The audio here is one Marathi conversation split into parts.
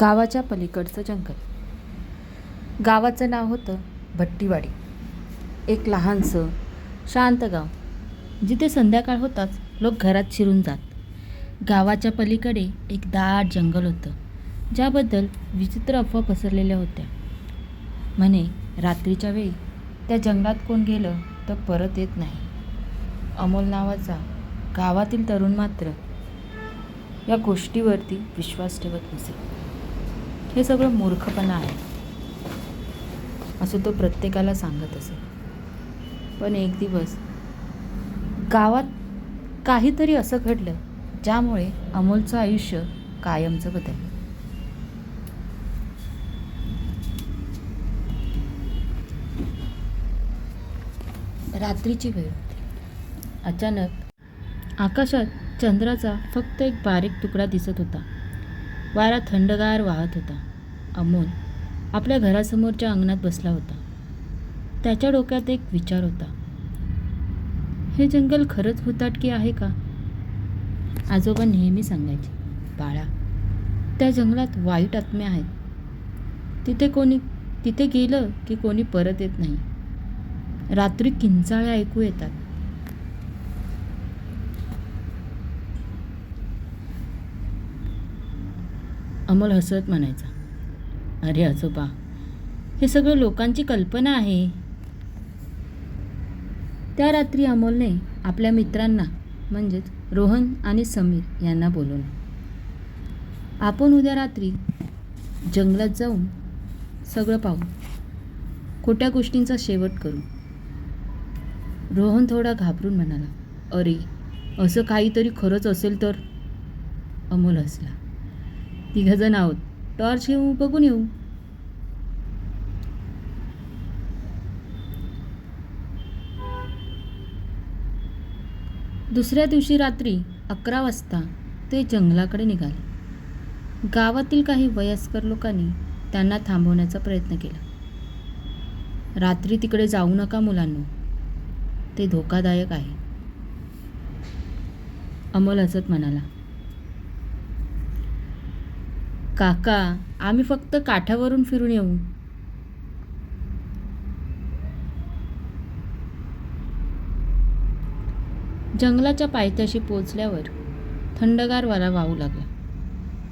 गावाच्या पलीकडचं जंगल. गावाचं नाव होतं भट्टीवाडी. एक लहानसं शांत गाव. जिथे संध्याकाळ होताच लोक घरात शिरून जात. गावाच्या पलीकडे एक दाट जंगल होतं. ज्याबद्दल विचित्र अफवा पसरलेल्या होत्या. म्हणे रात्रीच्या वेळी त्या जंगलात कोण गेलं तर परत येत नाही. अमोल नावाचा गावातील तरुण मात्र या गोष्टीवरती विश्वास ठेवत नसे. हे सगळं मूर्खपणा आहे. असं तो प्रत्येकाला सांगत असे. पण एक दिवस गावात काहीतरी असं घडलं ज्यामुळे अमोलचं आयुष्य कायमचं बदललं. रात्रीची वेळ होती. अचानक आकाशात चंद्राचा फक्त एक बारीक तुकडा दिसत होता. वारा थंडगार वाहत होता. अमोल आपल्या घरासमोरच्या अंगणात बसला होता. त्याच्या डोक्यात एक विचार होता. हे जंगल खरंच हुताटकी आहे का? आजोबा नेहमी सांगायचे बाळा त्या जंगलात वाईट आत्म्या आहेत. तिथे कोणी तिथे गेलं की कोणी परत येत नाही. रात्री किंचाळ्या ऐकू येतात. अमोल हसत म्हणायचा अरे आजोबा हे सगळं लोकांची कल्पना आहे. त्या रात्री अमोलने आपल्या मित्रांना म्हणजेच रोहन आणि समीर यांना बोलवलं. आपण उद्या रात्री जंगलात जाऊन सगळं पाहू. खोट्या गोष्टींचा शेवट करू. रोहन थोडा घाबरून म्हणाला अरे असं काहीतरी खरंच असेल तर? अमोल हसला. तिघजण आहोत. टॉर्च घेऊ बघून येऊ. दुसऱ्या दिवशी रात्री अकरा वाजता ते जंगलाकडे निघाले. गावातील काही वयस्कर लोकांनी त्यांना थांबवण्याचा प्रयत्न केला. रात्री तिकडे जाऊ नका मुलांनो. ते धोकादायक आहे. अमोल हसत म्हणाला काका आम्ही फक्त काठावरून फिरून येऊ. जंगलाच्या पायथ्याशी पोचल्यावर थंडगार वारा वाहू लागला.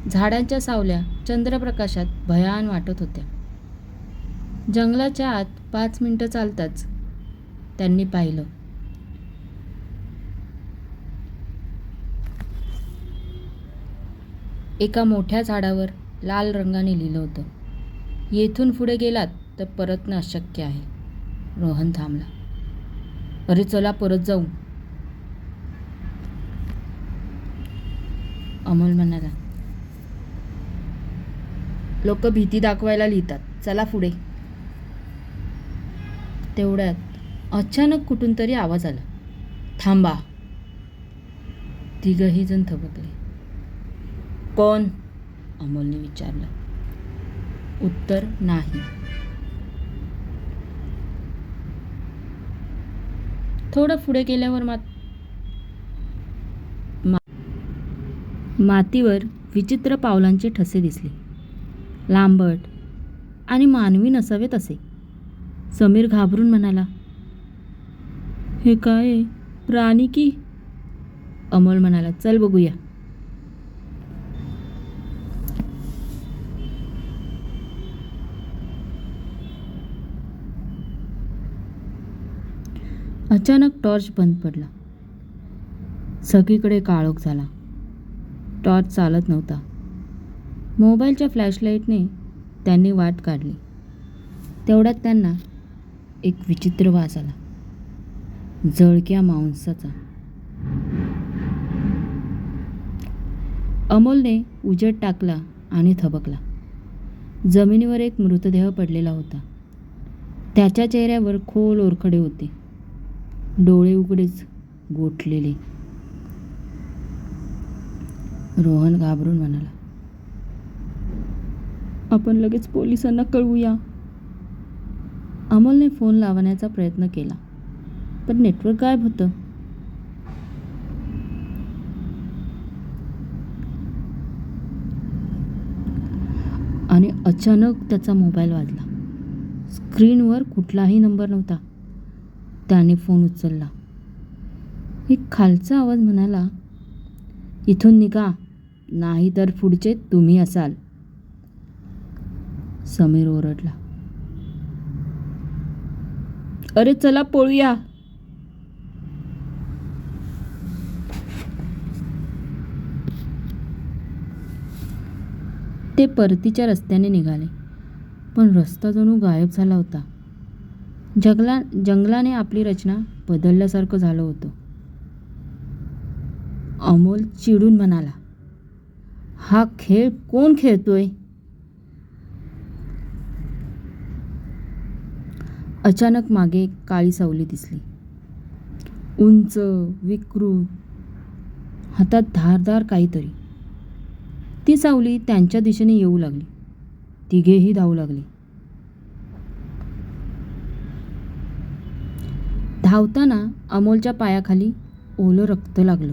झाडांच्या सावल्या चंद्रप्रकाशात भयान वाटत होत्या. जंगलाच्या आत पाच मिनटं चालताच त्यांनी पाहिलं. एका मोठ्या झाडावर लाल रंगाने लिहिलं होतं. येथून पुढे गेलात तर परतणं अशक्य आहे. रोहन थांबला. अरे चला परत जाऊ. अमोल म्हणाला. लोक भीती दाखवायला लिहितात. चला पुढे. तेवढ्यात अचानक कुठून तरी आवाज आला. थांबा. तिघही जण थबकले. कोण? अमोलने विचारलं. उत्तर नाही. थोडं पुढे गेल्यावर मात मा- मातीवर विचित्र पावलांचे ठसे दिसले. लांबट आणि मानवी नसावेत असे. समीर घाबरून म्हणाला हे काय प्राणी की? अमोल म्हणाला चल बघूया. अचानक टॉर्च बंद पडला. सगळीकडे काळोख झाला. टॉर्च चालत नव्हता. मोबाईलच्या फ्लॅशलाईटने त्यांनी वाट काढली. तेवढ्यात त्यांना एक विचित्र वास आला. जळक्या मांसाचा. अमोलने उजेड टाकला आणि थबकला. जमिनीवर एक मृतदेह पडलेला होता. त्याच्या चेहऱ्यावर खोल ओरखडे होते. डोळे उघडेच गोठलेले. रोहन घाबरून म्हणाला आपण लगेच पोलिसांना कळवूया. अमोलने फोन लावण्याचा प्रयत्न केला पण नेटवर्क गायब होतं. आणि अचानक त्याचा मोबाईल वाजला. स्क्रीनवर कुठलाही नंबर नव्हता. त्याने फोन उचलला. एक खालचा आवाज म्हणाला इथून निघा नाही तर पुढचे तुम्ही असाल. समीर ओरडला. अरे चला पळूया. ते परतीच्या रस्त्याने निघाले पण रस्ता जणू गायब झाला होता. जंगला जंगलाने आपली रचना बदलल्यासारखं झालं होतं. अमोल चिडून म्हणाला हा खेळ कोण खेळतोय? अचानक मागे काळी सावली दिसली. उंच विकृत हातात धारदार काहीतरी. ती सावली त्यांच्या दिशेने येऊ लागली. तिघेही धावू लागली. धावताना अमोलच्या पायाखाली ओलं रक्त लागलं.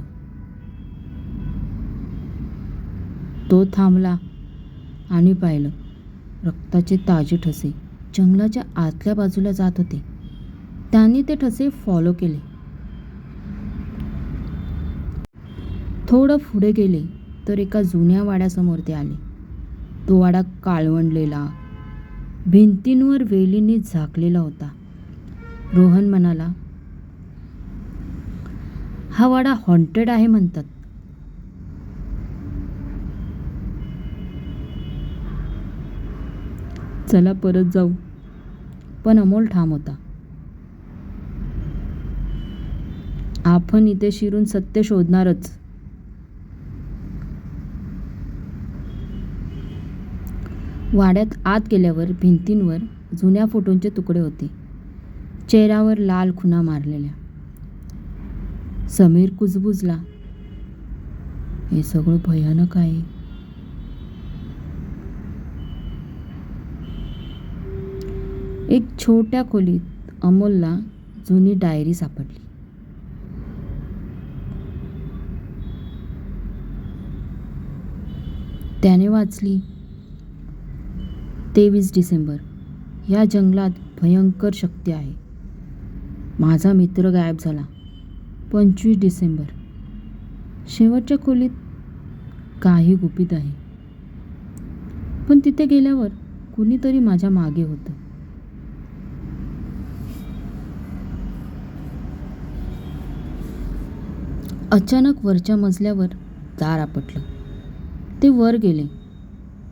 तो थांबला आणि पाहिलं रक्ताचे ताजे ठसे जंगलाच्या आतल्या बाजूला जात होते. त्यांनी ते ठसे फॉलो केले. थोडं पुढे गेले तर एका जुन्या वाड्यासमोर ते आले. तो वाडा काळवंडलेला भिंतींवर वेलींनी झाकलेला होता. रोहन म्हणाला हा वाडा हॉन्टेड आहे म्हणतात. चला परत जाऊ. पण अमोल ठाम होता. आपण इथे शिरून सत्य शोधणारच. वाड्यात आत गेल्यावर भिंतींवर जुन्या फोटोंचे तुकडे होते. चेहऱ्यावर लाल खुणा मारलेल्या. समीर कुजबुजला. हे सगळं भयानक आहे. एक छोट्या खोलीत अमोलला जुनी डायरी सापडली. त्याने वाचली तेवीस डिसेंबर. या जंगलात भयंकर शक्ती आहे. माझा मित्र गायब झाला. पंचवीस डिसेंबर. शेवटच्या खोलीत काही गुपित आहे. पण तिथे गेल्यावर कुणीतरी माझ्या मागे होतं. अचानक वरच्या मजल्यावर दार आपटलं. ते वर गेले.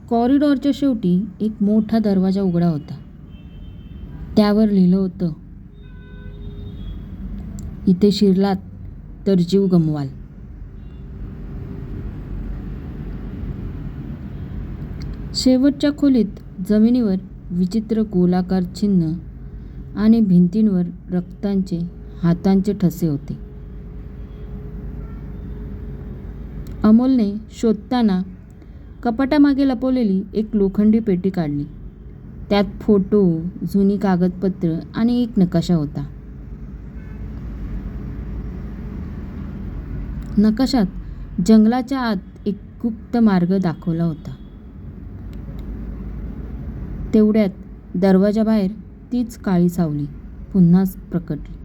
कॉरिडॉरच्या शेवटी एक मोठा दरवाजा उघडा होता. त्यावर लिहिलं होतं इथे शिरलात. तर जीव गमवाल. शेवटच्या खोलीत जमिनीवर विचित्र गोलाकार चिन्ह आणि भिंतींवर रक्तांचे हातांचे ठसे होते. अमोलने शोधताना कपाटामागे लपवलेली एक लोखंडी पेटी काढली. त्यात फोटो जुनी कागदपत्र आणि एक नकाशा होता. नकाशात जंगलाच्या आत एक गुप्त मार्ग दाखवला होता. तेवढ्यात दरवाजाबाहेर तीच काळी सावली पुन्हा प्रकटली.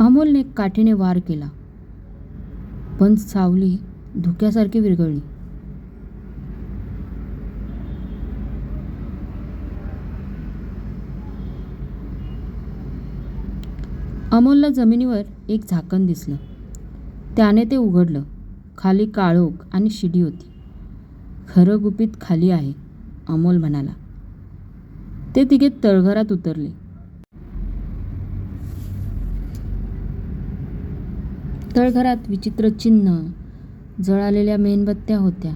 अमोलने काठीने वार केला पण सावली धुक्यासारखी विरघळली. अमोलला जमिनीवर एक झाकण दिसलं. त्याने ते उघडलं. खाली काळोख आणि शिडी होती. खरं गुपित खाली आहे अमोल म्हणाला. ते तिघे तळघरात उतरले. तळघरात विचित्र चिन्ह जळालेल्या मेणबत्त्या होत्या.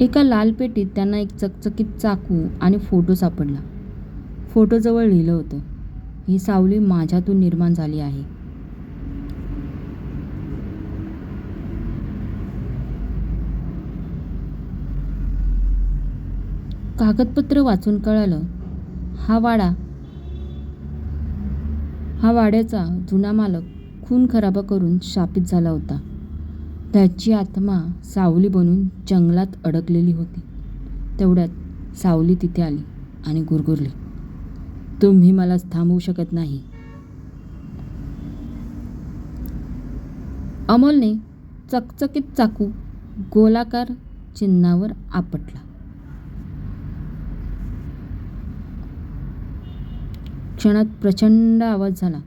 एका लाल पेटीत त्यांना एक चकचकीत चाकू आणि फोटो सापडला. फोटोजवळ लिहिलं होतं. ही सावली माझ्यातून निर्माण झाली आहे. कागदपत्र वाचून कळालं हा वाडा हा वाड्याचा जुना मालक खून खराबा करून शापित झाला होता. त्याची आत्मा सावली बनून जंगलात अडकलेली होती. तेवढ्यात सावली तिथे आली आणि गुरगुरली. तुम्ही मला थांबवू शकत नाही. अमोलने चकचकीत चाकू गोलाकार चिन्हावर आपटला. क्षणात प्रचंड आवाज झाला.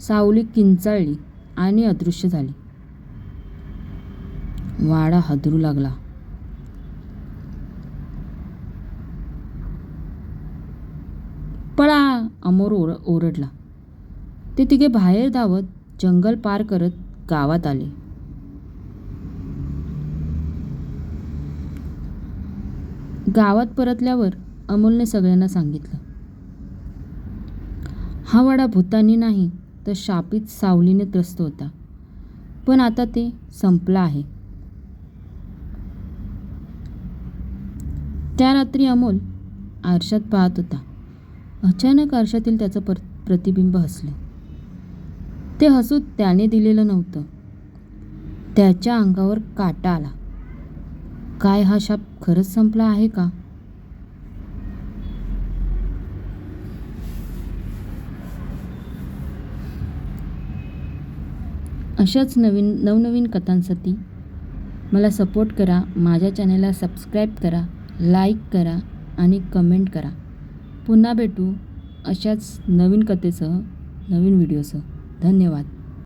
सावली किंचाळली आणि अदृश्य झाली. वाडा हादरू लागला. पळा अमोर ओर ओरडला. ते तिघे बाहेर धावत जंगल पार करत गावात आले. गावात परतल्यावर अमोलने सगळ्यांना सांगितलं. हा वाडा भूतांनी नाही तर शापित सावलीने त्रस्त होता. पण आता ते संपला आहे. त्या रात्री अमोल आरशात पाहत होता. अचानक आरशातील त्याचं पर प्रतिबिंब हसलं. ते हसू त्याने दिलेलं नव्हतं. त्याच्या अंगावर काटा आला. काय हा शाप खरंच संपला आहे का? अशाच नवीन नवनवीन कथांसाठी मला सपोर्ट करा माझ्या चॅनलला सबस्क्राईब करा लाईक करा आणि कमेंट करा. पुन्हा भेटू अशाच नवीन कथेसह नवीन व्हिडिओसह. धन्यवाद.